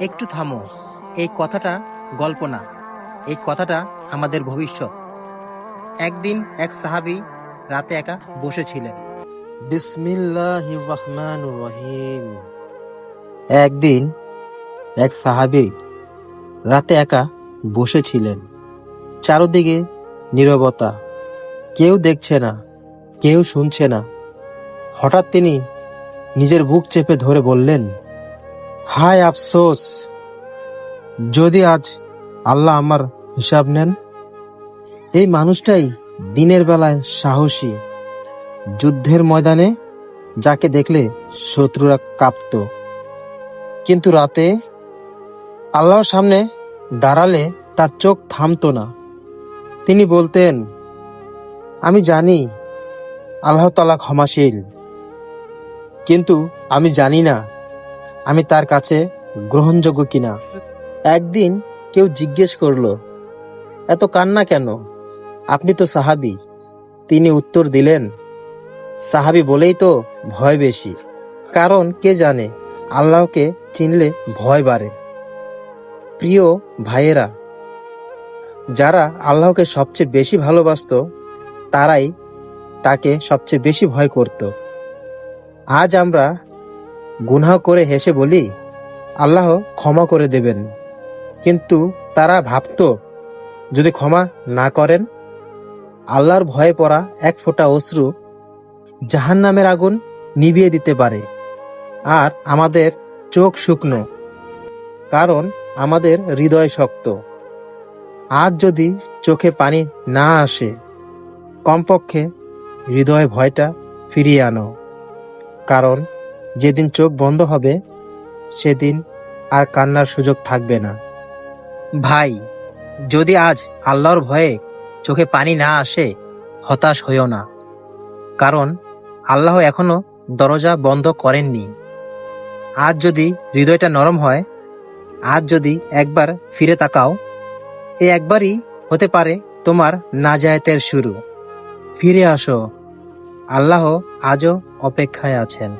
একটু থামো। এই কথাটা গল্প না। এই কথাটা আমাদের ভবিষ্যৎ। একদিন এক সাহাবী রাতে একা বসেছিলেন। বিসমিল্লাহির রহমানুর রহিম। একদিন এক সাহাবী রাতে একা বসেছিলেন। চারদিকে নীরবতা। কেউ দেখছে না কেউ শুনছে না। হঠাৎ তিনি নিজের বুক চেপে ধরে বললেন হায় আফসোস। যদি আজ আল্লাহ আমার হিসাব নেন, এই মানুষটাই দিনের বেলায় সাহসী। যুদ্ধের ময়দানে যাকে দেখলে শত্রুরা কাঁপত। কিন্তু রাতে আল্লাহর সামনে দাঁড়ালে তার চোখ থামতো না। তিনি বলতেন, আমি জানি আল্লাহ তালা ক্ষমাশীল, কিন্তু আমি জানি না আমি তার কাছে গ্রহণযোগ্য কিনা? একদিন কেউ জিজ্ঞেস করল, এত কান্না কেন? আপনি তো সাহাবি। তিনি উত্তর দিলেন, সাহাবি বলেই তো ভয় বেশি। কারণ কে জানে, আল্লাহকে চিনলে ভয় বাড়ে। প্রিয় ভাইয়েরা, যারা আল্লাহকে সবচেয়ে বেশি ভালোবাসতো, তারাই তাকে সবচেয়ে বেশি ভয় করত। আজ আমরা গুনাহ করে হেসে বলি, আল্লাহ ক্ষমা করে দেবেন। কিন্তু তারা ভাবত, যদি ক্ষমা না করেন, আল্লাহর ভয়ে পড়া এক ফোঁটা অশ্রু জাহান নামের আগুন নিভিয়ে দিতে পারে আর আমাদের চোখ শুকনো, কারণ আমাদের হৃদয় শক্ত। আজ যদি চোখে পানি না আসে, কমপক্ষে হৃদয় ভয়টা ফিরিয়ে আনো, কারণ যেদিন চোখ বন্ধ হবে, সেদিন আর কান্নার সুযোগ থাকবে না। ভাই, যদি আজ আল্লাহর ভয়ে চোখে পানি না আসে, হতাশ হইও না। কারণ আল্লাহ এখনও দরজা বন্ধ করেননি। আজ যদি হৃদয়টা নরম হয়, আজ যদি একবার ফিরে তাকাও, এ একবারই হতে পারে তোমার নাজায়েতের শুরু। ফিরে আসো। আল্লাহ আজও অপেক্ষায় আছেন।